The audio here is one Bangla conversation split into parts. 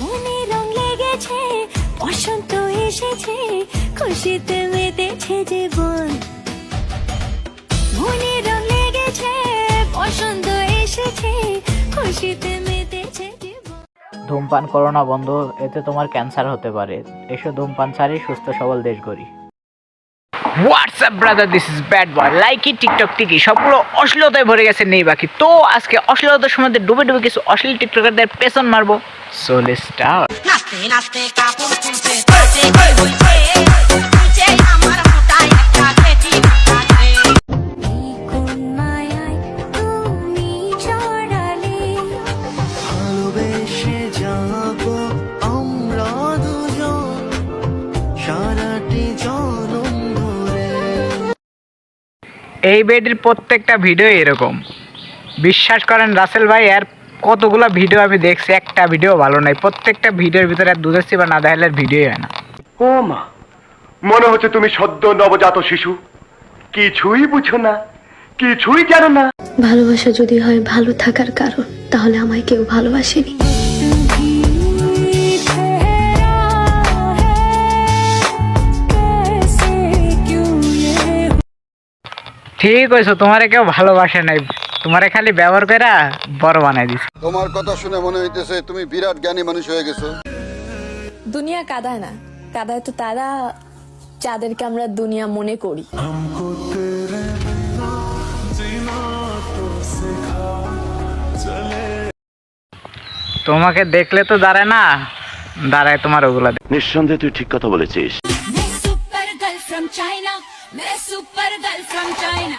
মনে রং লেগেছে বসন্ত এসেছে খুশিতে মেতেছে জীবন। মনে রং লেগেছে বসন্ত এসেছে খুশিতে মেতেছে ধূমপান করো না বন্ধু এতে তোমার ক্যান্সার হতে পারে। এসো ধূমপান ছাড়ি সুস্থ সবল দেশ গড়ি। WhatsApp brother this is bad boy Likee TikTok টিকি সবগুলো অশ্লীলতায় ভরে গেছে নেই বাকি। তো আজকে অশ্লীলতার সময় ডুবে ডুবে কিছু অশ্লীল টিকটকারদের পেছন মারবো। সোলে স্টার নাচতে নাচতে কাপড় খুলছে নাচতে কি হইছে খুলছে আমার মোটায় একটা কেটি কাটে কোন মায়ায় তুমি জড়ালে ভালোবেসে যাব আমরা দুজন। সারাটি জনম ধরে। এই বেডির প্রত্যেকটা ভিডিও এরকম। বিশ্বাস করেন রাসেল ভাই আর কতগুলো ভিডিও আমি দেখছি একটা ভিডিও ভালো নাই। প্রত্যেকটা ভিডিওর ভিতরে দুধের সিবা না দেখলে ভিডিওই হয় না। ও মা মনে হচ্ছে তুমি সদ্য নবজাত শিশু। কিছুই বুঝো না কিছুই জানো না। ভালোবাসা যদি হয় ভালো থাকার কারণ তাহলে আমায় কেউ ভালোবাসেনি। ঠিক আছে তোমারে কেউ ভালোবাসে নাই। তোমারে খালি ব্যবহার করে বড় বানাই দিছি। তোমার কথা শুনে মনে হইতেছে তুমি বিরাট জ্ঞানী মানুষ হয়ে গেছো। দুনিয়া কাদায় না কাদায় তো তারা যাদেরকে আমরা দুনিয়া মনে করি। তোমাকে দেখলে তো দাঁড়ায় না দাঁড়ায় তোমার ওগুলা নিঃসন্দেহে তুই ঠিক কথা বলেছিস। Super girl from China super girl from China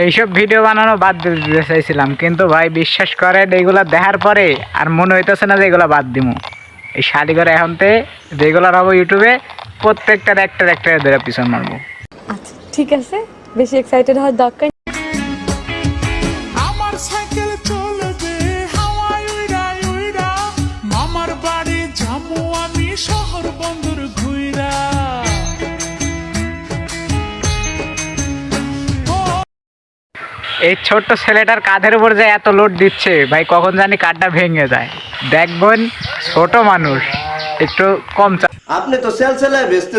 এইসব ভিডিও বানানো বাদ দিতে চাইছিলাম কিন্তু ভাই বিশ্বাস করেন এইগুলা দেখার পরে আর মনে হইতেছে না যে এগুলা বাদ দিমু। এই শাড়ি করে এখনতে যেগুলো হব ইউটিউবে প্রত্যেকটার একটা একটা ধরে পিছন মারবো। আচ্ছা ঠিক আছে। বেশি এক্সাইটেড হওয়ার দরকার নেই। আমার সাইকেল চলবে হাওয়ায় উইরা উইরা মামার বাড়ি যাব আমি শহর বন্দর এই ছোট্ট ছেলেটার কাঁধের উপর যে এত লোড দিচ্ছে ভাই কখন জানি কাঠটা ভেঙে যায়। দেখবেন ছোট মানুষ একটু কম আপনি তো সেল সেলায় বেসতে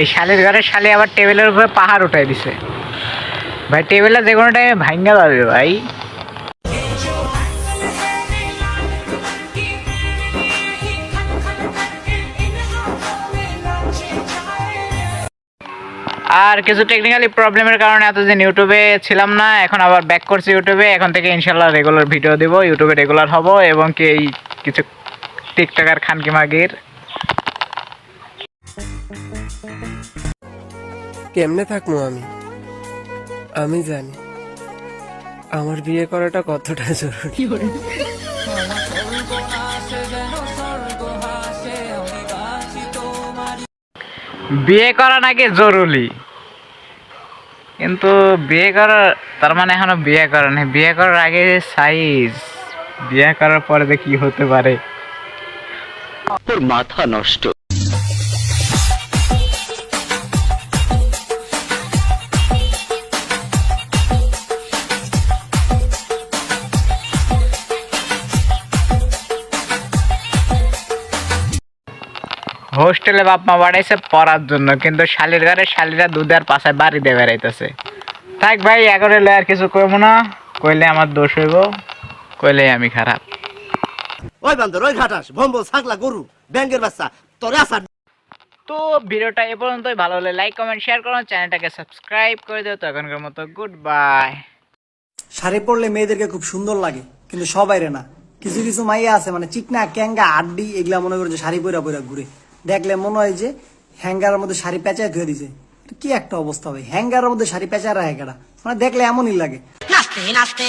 এই শালের ঘরে শালে আবার টেবিলের উপরে পাহাড় উঠাই দিছে। ভাই টেবিলটা যে কোনো টাইমে ভাঙ্গা যাবে ভাই। আর কিছু টেকনিক্যালি প্রবলেমের কারণে এতদিন ইউটিউবে ছিলাম না এখন আবার ব্যাক করছি ইউটিউবে। এখন থেকে ইনশাল্লাহ রেগুলার ভিডিও দিব ইউটিউবে রেগুলার হব এবং কি এই কিছু টিকটকার খানকি মাগির। কেমনে থাকব আমি? আমি জানি। আমার বিয়ে করাটা কতটা জরুরি। বিয়ে করা নাকি জরুরি? কিন্তু বিয়ে করার, তার মানে এখনও বিয়ে করে নেই। বিয়ে করার আগে সাইজ বিয়ে করার পরে কি হতে পারে। তোর মাথা নষ্ট। হোস্টেলে বাপ মা বাড়াইছে পড়ার জন্য কিন্তু শালির ঘরে শালিরা দুধের পাশায় বাড়ি দিয়ে বেড়াইতেছে। থাক ভাই এখন এলে আর কিছু কইবো না। কইলে আমার দোষ হইব কইলে আমি খারাপ। ওই বান্দর ওই ঘাটাস ভম্বল ছাগলা গরু ব্যাঙ্গের বাচ্চা তোরে আসার তো ভিডিওটা এ পর্যন্তই ভালো হলে লাইক কমেন্ট শেয়ার করুন চ্যানেলটাকে সাবস্ক্রাইব করে দিও তো এখনকার মতো গুড বাই শাড়ি পরলে মেয়েদেরকে খুব সুন্দর লাগে কিন্তু সবাইরে না। কিছু কিছু মাইয়া আছে মানে চিকনা ক্যাঙ্গা আড্ডি এগুলা মনে করে যে শাড়ি পরা পরা ঘুরে। দেখলে মনে হয় যে হ্যাঙ্গারের মধ্যে শাড়ি পেঁচায় ধুয়ে দিছে কি একটা অবস্থা হবে হ্যাঙ্গারের মধ্যে শাড়ি পেঁচায় রা হ্যাঙ্গারা মানে দেখলে এমনই লাগে নাচতে নাচতে